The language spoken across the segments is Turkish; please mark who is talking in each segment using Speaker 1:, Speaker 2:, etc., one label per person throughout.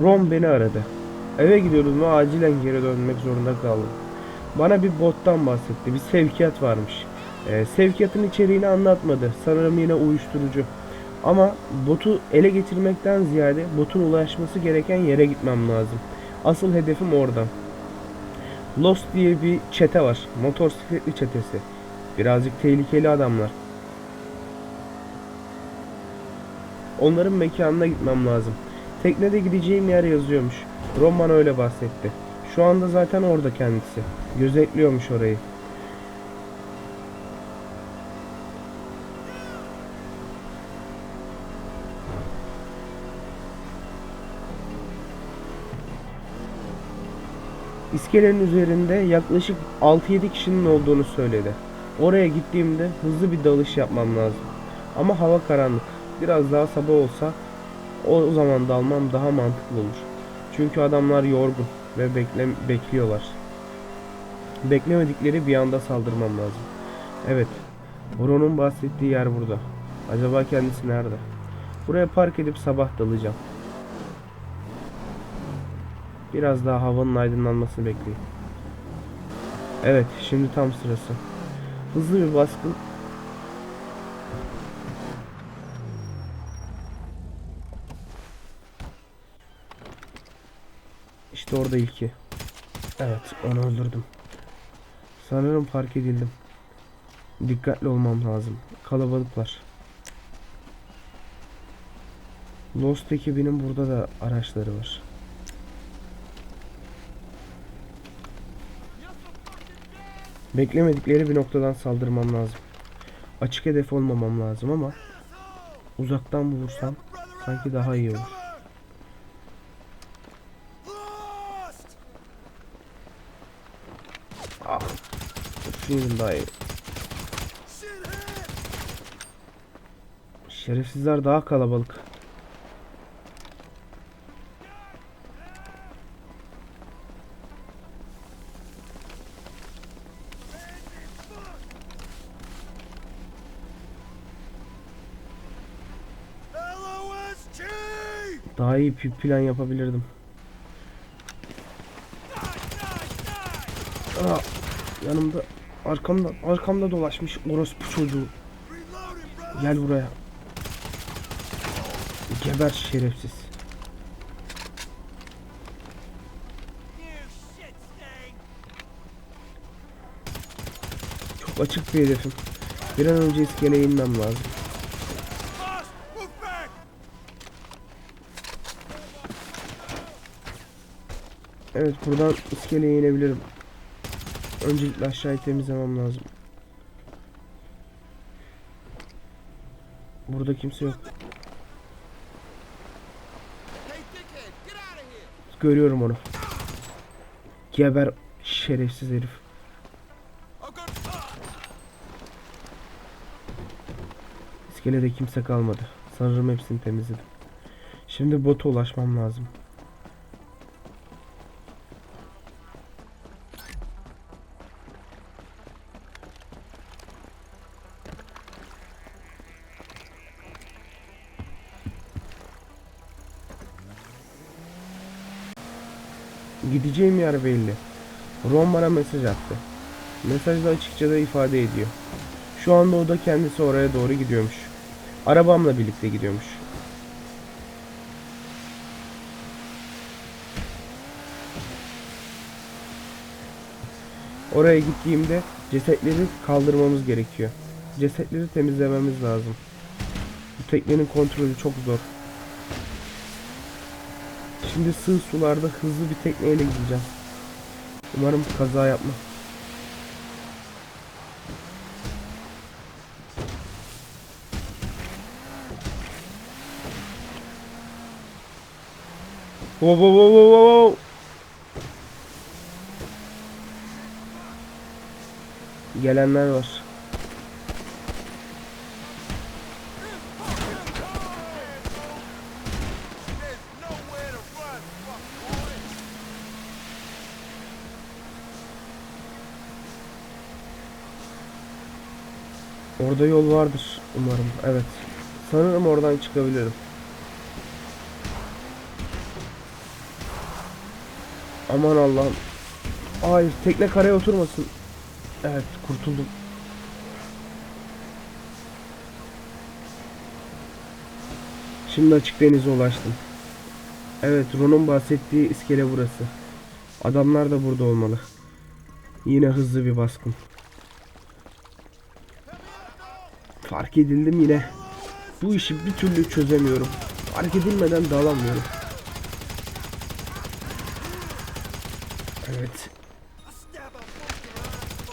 Speaker 1: Ron beni aradı. Eve gidiyordum ve acilen geri dönmek zorunda kaldım. Bana bir bottan bahsetti. Bir sevkiyat varmış. Ee, sevkiyatın içeriğini anlatmadı. Sanırım yine uyuşturucu. Ama botu ele geçirmekten ziyade botun ulaşması gereken yere gitmem lazım. Asıl hedefim orada. Lost diye bir çete var. Motosikletli çetesi. Birazcık tehlikeli adamlar. Onların mekanına gitmem lazım. Teknede gideceğim yer yazıyormuş. Roman öyle bahsetti. Şu anda zaten orada kendisi. Gözetliyormuş orayı. İskelenin üzerinde yaklaşık 6-7 kişinin olduğunu söyledi. Oraya gittiğimde hızlı bir dalış yapmam lazım. Ama hava karanlık. Biraz daha sabah olsa o zaman dalmam daha mantıklı olur. Çünkü adamlar yorgun ve bekle bekliyorlar. Beklemedikleri bir anda saldırmam lazım. Evet. Ron'un bahsettiği yer burada. Acaba kendisi nerede? Buraya park edip sabah dalacağım. Biraz daha havanın aydınlanmasını bekleyin. Evet, şimdi tam sırası. Hızlı bir baskın. İşte orada ilki. Evet, onu öldürdüm. Sanırım fark edildim. Dikkatli olmam lazım. Kalabalıklar. Lost ekibinin burada da araçları var. Beklemedikleri bir noktadan saldırmam lazım. Açık hedef olmamam lazım ama uzaktan vurursam sanki daha iyi olur. Şunun daha iyi. Şerefsizler daha kalabalık. Daha iyi bir plan yapabilirdim. Aa, yanımda arkamda arkamda dolaşmış orospu çocuğu. Gel buraya. Geber şerefsiz. Çok açık bir hedefim. Bir an önce iskeleye inmem lazım. Evet buradan iskeleye inebilirim. Öncelikle aşağıyı temizlemem lazım. Burada kimse yok. Görüyorum onu. Geber şerefsiz herif. İskelede kimse kalmadı. Sanırım hepsini temizledim. Şimdi bota ulaşmam lazım. Gideceğim yer belli. Ron bana mesaj attı. Mesajda açıkça da ifade ediyor. Şu anda o da kendisi oraya doğru gidiyormuş. Arabamla birlikte gidiyormuş. Oraya gittiğimde cesetleri kaldırmamız gerekiyor. Cesetleri temizlememiz lazım. Bu teknenin kontrolü çok zor. Şimdi sığ sularda hızlı bir tekneyle gideceğim. Umarım kaza yapmam. Wow wow wow wow wow. Gelenler var. Orada yol vardır umarım. Evet. Sanırım oradan çıkabilirim. Aman Allah'ım. Hayır tekne karaya oturmasın. Evet kurtuldum. Şimdi açık denize ulaştım. Evet Ron'un bahsettiği iskele burası. Adamlar da burada olmalı. Yine hızlı bir baskın. Fark edildim yine. Bu işi bir türlü çözemiyorum. Fark edilmeden dalamıyorum. Evet.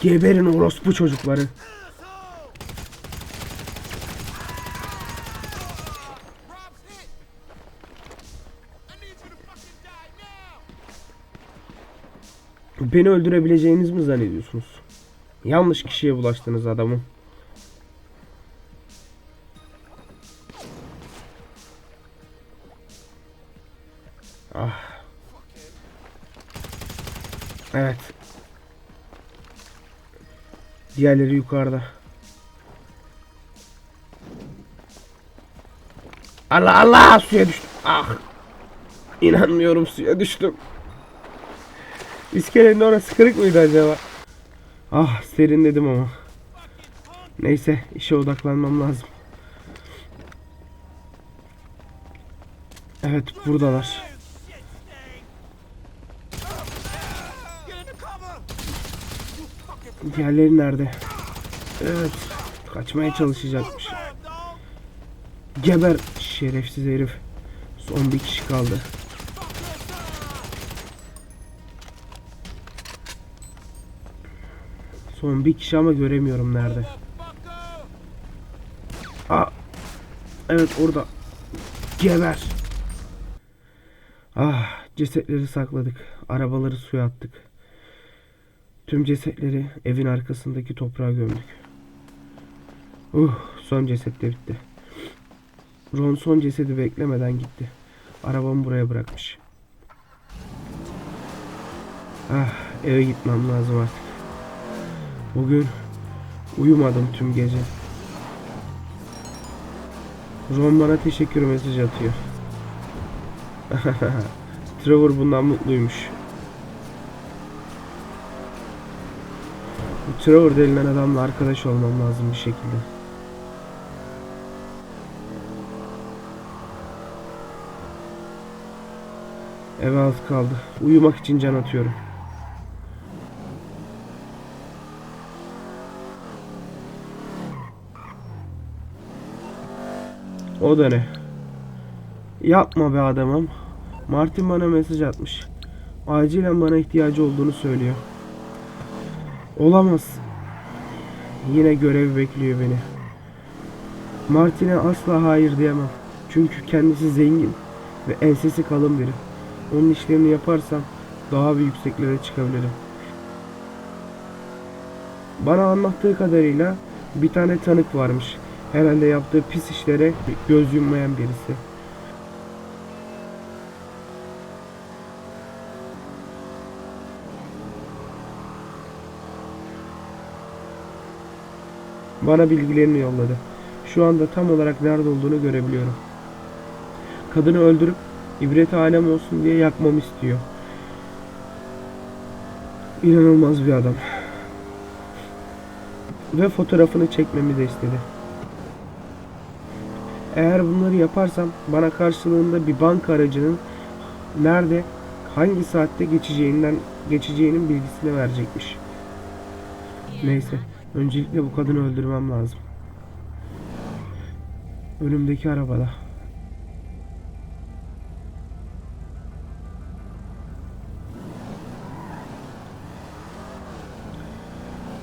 Speaker 1: Geberin orospu çocukları. Beni öldürebileceğiniz mi zannediyorsunuz? Yanlış kişiye bulaştınız adamım. Ah. Evet. Diğerleri yukarıda. Allah Allah suya düştüm. Ah. İnanmıyorum suya düştüm. İskelenin orası kırık mıydı acaba? Ah serinledim ama. Neyse işe odaklanmam lazım. Evet buradalar. Diğerleri nerede? Evet. Kaçmaya çalışacakmış. Geber şerefsiz herif. Son bir kişi kaldı. Son bir kişi ama göremiyorum nerede. Aa. Evet orada. Geber. Ah cesetleri sakladık. Arabaları suya attık. Tüm cesetleri evin arkasındaki toprağa gömdük. Uh son ceset de bitti. Ron son cesedi beklemeden gitti. Arabamı buraya bırakmış. Ah eve gitmem lazım artık. Bugün uyumadım tüm gece. Ron bana teşekkür mesajı atıyor. Trevor bundan mutluymuş. Bu Trevor denilen adamla arkadaş olmam lazım bir şekilde. Eve az kaldı. Uyumak için can atıyorum. O da ne? Yapma be adamım. Martin bana mesaj atmış. Acilen bana ihtiyacı olduğunu söylüyor. Olamaz. Yine görev bekliyor beni. Martin'e asla hayır diyemem. Çünkü kendisi zengin ve ensesi kalın biri. Onun işlerini yaparsam daha bir yükseklere çıkabilirim. Bana anlattığı kadarıyla bir tane tanık varmış. Herhalde yaptığı pis işlere göz yummayan birisi. Bana bilgilerini yolladı. Şu anda tam olarak nerede olduğunu görebiliyorum. Kadını öldürüp ibret alem olsun diye yakmamı istiyor. İnanılmaz bir adam. Ve fotoğrafını çekmemi de istedi. Eğer bunları yaparsam bana karşılığında bir banka aracının nerede, hangi saatte geçeceğinden geçeceğinin bilgisini verecekmiş. Neyse, öncelikle bu kadını öldürmem lazım. Önümdeki arabada.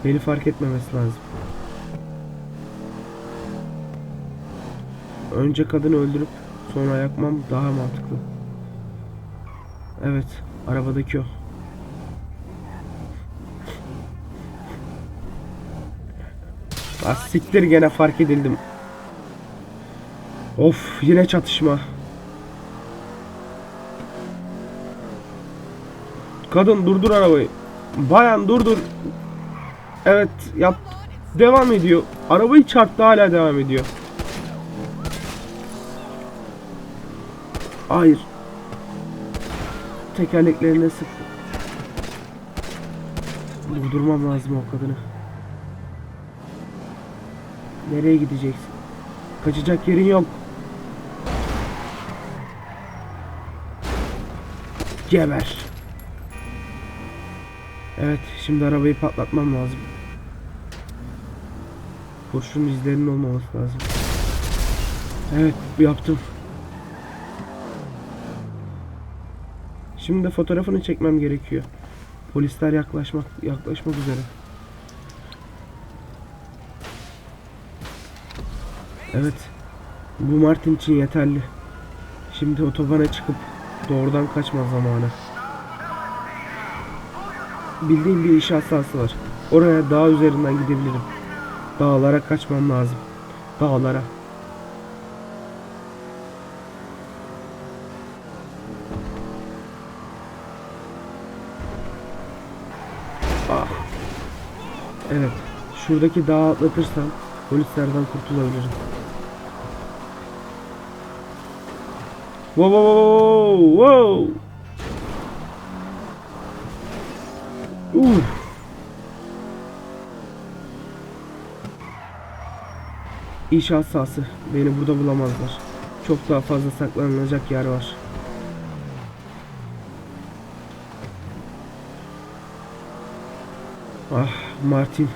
Speaker 1: Beni fark etmemesi lazım. Önce kadını öldürüp sonra yakmam daha mantıklı. Evet, arabadaki o. Ah siktir gene fark edildim. Of yine çatışma. Kadın durdur arabayı. Bayan durdur. Evet yap. Devam ediyor. Arabayı çarptı hala devam ediyor. Hayır. Tekerleklerine sıktı. Durdurmam lazım o kadını. Nereye gideceksin? Kaçacak yerin yok. Geber. Evet, şimdi arabayı patlatmam lazım. Kurşun izlerinin olmaması lazım. Evet, yaptım. Şimdi de fotoğrafını çekmem gerekiyor. Polisler yaklaşmak yaklaşmak üzere. Evet. Bu Martin için yeterli. Şimdi otobana çıkıp doğrudan kaçma zamanı. Bildiğim bir inşaat sahası var. Oraya dağ üzerinden gidebilirim. Dağlara kaçmam lazım. Dağlara. Ah. Evet. Şuradaki dağı atlatırsam polislerden kurtulabilirim. Wow wow wow wow. Uf. İnşaat sahası. Beni burada bulamazlar. Çok daha fazla saklanılacak yer var. Ah Martin.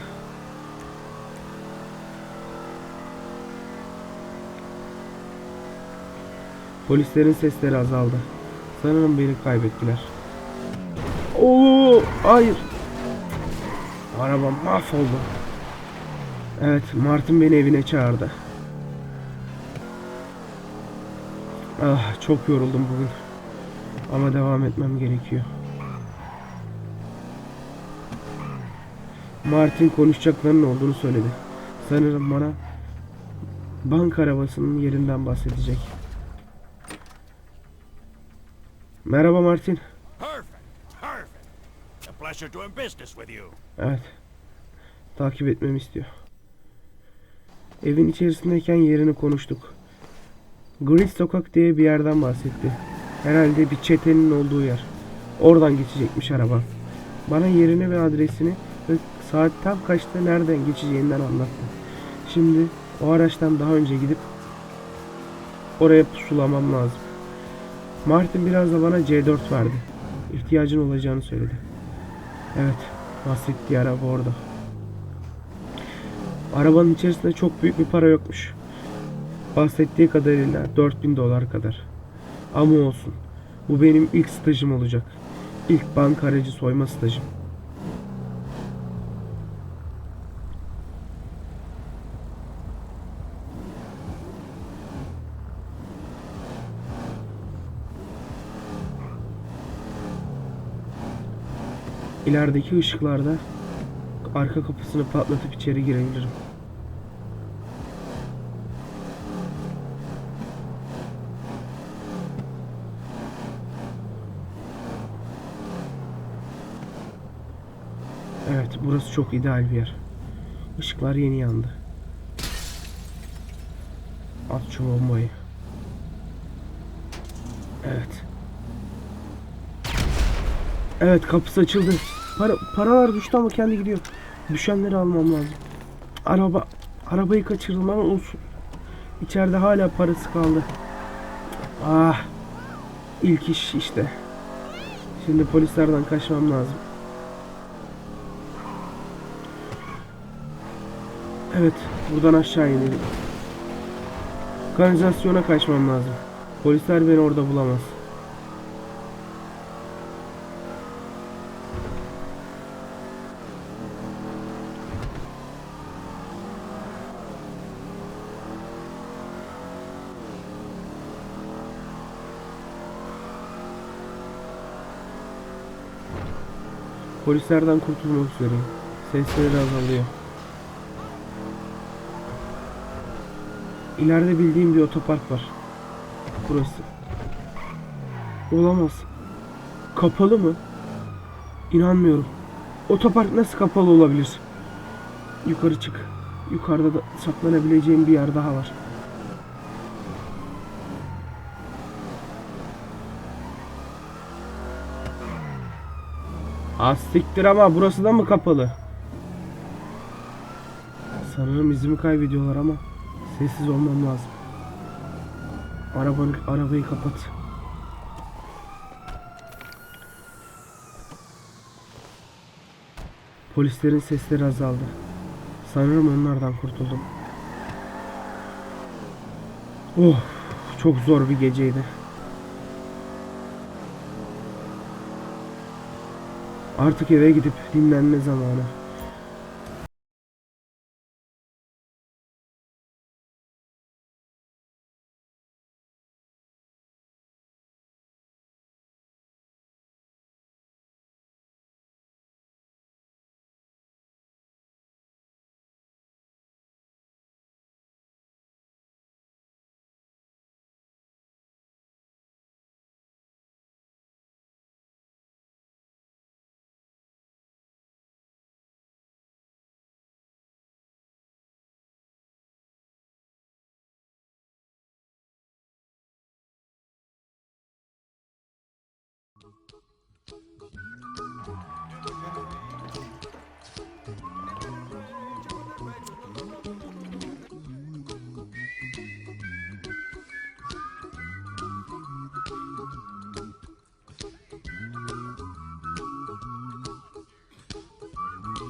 Speaker 1: Polislerin sesleri azaldı. Sanırım beni kaybettiler. Oo, hayır. Arabam mahvoldu. Evet, Martin beni evine çağırdı. Ah, çok yoruldum bugün. Ama devam etmem gerekiyor. Martin konuşacaklarının olduğunu söyledi. Sanırım bana bank arabasının yerinden bahsedecek.
Speaker 2: With you.
Speaker 1: Evet. Takip etmemi istiyor. Evin içerisindeyken yerini konuştuk. Green Sokak diye bir yerden bahsetti. Herhalde bir çetenin olduğu yer. Oradan geçecekmiş araba. Bana yerini ve adresini ve saat tam kaçta nereden geçeceğinden anlattı. Şimdi o araçtan daha önce gidip oraya pusulamam lazım. Martin biraz da bana C4 verdi. İhtiyacın olacağını söyledi. Evet, bahsettiği araba orada. Arabanın içerisinde çok büyük bir para yokmuş. Bahsettiği kadarıyla 4000 dolar kadar. Ama olsun. Bu benim ilk stajım olacak. İlk bank aracı soyma stajım. İlerideki ışıklarda arka kapısını patlatıp içeri girebilirim. Evet, burası çok ideal bir yer. Işıklar yeni yandı. At şu bombayı. Evet. Evet kapısı açıldı. Para, paralar düştü ama kendi gidiyor. Düşenleri almam lazım. Araba arabayı kaçırdım ama olsun. İçeride hala parası kaldı. Ah. İlk iş işte. Şimdi polislerden kaçmam lazım. Evet, buradan aşağı inelim. Kanalizasyona kaçmam lazım. Polisler beni orada bulamaz. Polislerden kurtulmak üzereyim. Sesleri azalıyor. İleride bildiğim bir otopark var. Burası. Olamaz. Kapalı mı? İnanmıyorum. Otopark nasıl kapalı olabilir? Yukarı çık. Yukarıda da saklanabileceğim bir yer daha var. Az ama burası da mı kapalı? Sanırım izimi kaybediyorlar ama sessiz olmam lazım. Arabanı, arabayı kapat. Polislerin sesleri azaldı. Sanırım onlardan kurtuldum. Oh, çok zor bir geceydi. Artık eve gidip dinlenme zamanı.